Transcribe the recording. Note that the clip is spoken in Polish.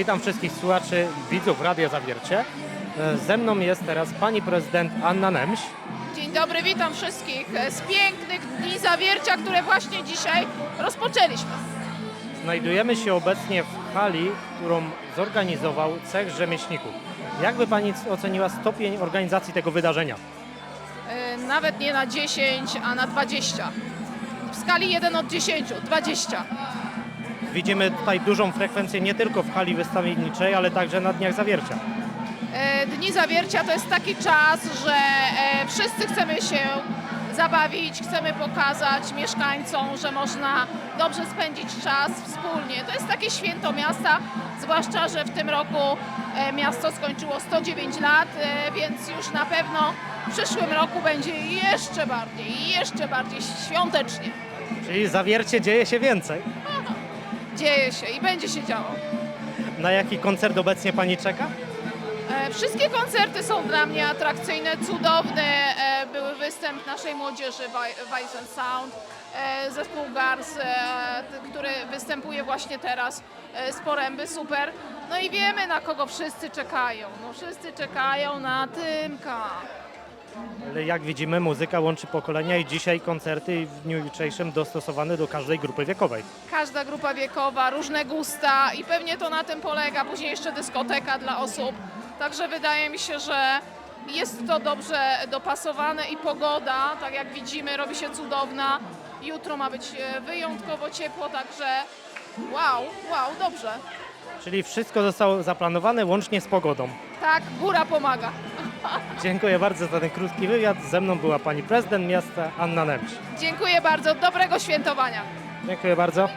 Witam wszystkich słuchaczy, widzów Radia Zawiercie. E, Ze mną jest teraz pani prezydent Anna Nemś. Dzień dobry, witam wszystkich z pięknych dni zawiercia, które właśnie dzisiaj rozpoczęliśmy. Znajdujemy się obecnie w hali, którą zorganizował Cech Rzemieślników. Jak by pani oceniła stopień organizacji tego wydarzenia? E, Nawet nie na 10, a na 20. W skali 1 od 10, 20. Widzimy tutaj dużą frekwencję nie tylko w hali wystawienniczej, ale także na Dniach Zawiercia. E, Dni zawiercia to jest taki czas, że e, wszyscy chcemy się zabawić, chcemy pokazać mieszkańcom, że można dobrze spędzić czas wspólnie. To jest takie święto miasta, zwłaszcza, że w tym roku e, miasto skończyło 109 lat, więc już na pewno w przyszłym roku będzie jeszcze bardziej, jeszcze bardziej świątecznie. Czyli Zawiercie dzieje się więcej. Dzieje się i będzie się działo. Na jaki koncert obecnie pani czeka? E, Wszystkie koncerty są dla mnie atrakcyjne, cudowne. E, Były występ naszej młodzieży Vi- Vice and Sound, e, zespół Gars, który występuje właśnie teraz z Poręby, super. No i wiemy na kogo wszyscy czekają. No wszyscy czekają na Tymka. Ale jak widzimy, muzyka łączy pokolenia i dzisiaj koncerty w dniu jutrzejszym dostosowane do każdej grupy wiekowej. Każda grupa wiekowa, różne gusta i pewnie to na tym polega. Później jeszcze dyskoteka dla osób. Także wydaje mi się, że jest to dobrze dopasowane i pogoda, tak jak widzimy, robi się cudowna. Jutro ma być e, wyjątkowo ciepło, także wow, wow, dobrze. Czyli wszystko zostało zaplanowane łącznie z pogodą. Tak, góra pomaga. Dziękuję bardzo za ten krótki wywiad. Ze mną była pani prezydent miasta Anna Nemś. Dziękuję bardzo, dobrego świętowania. Dziękuję bardzo.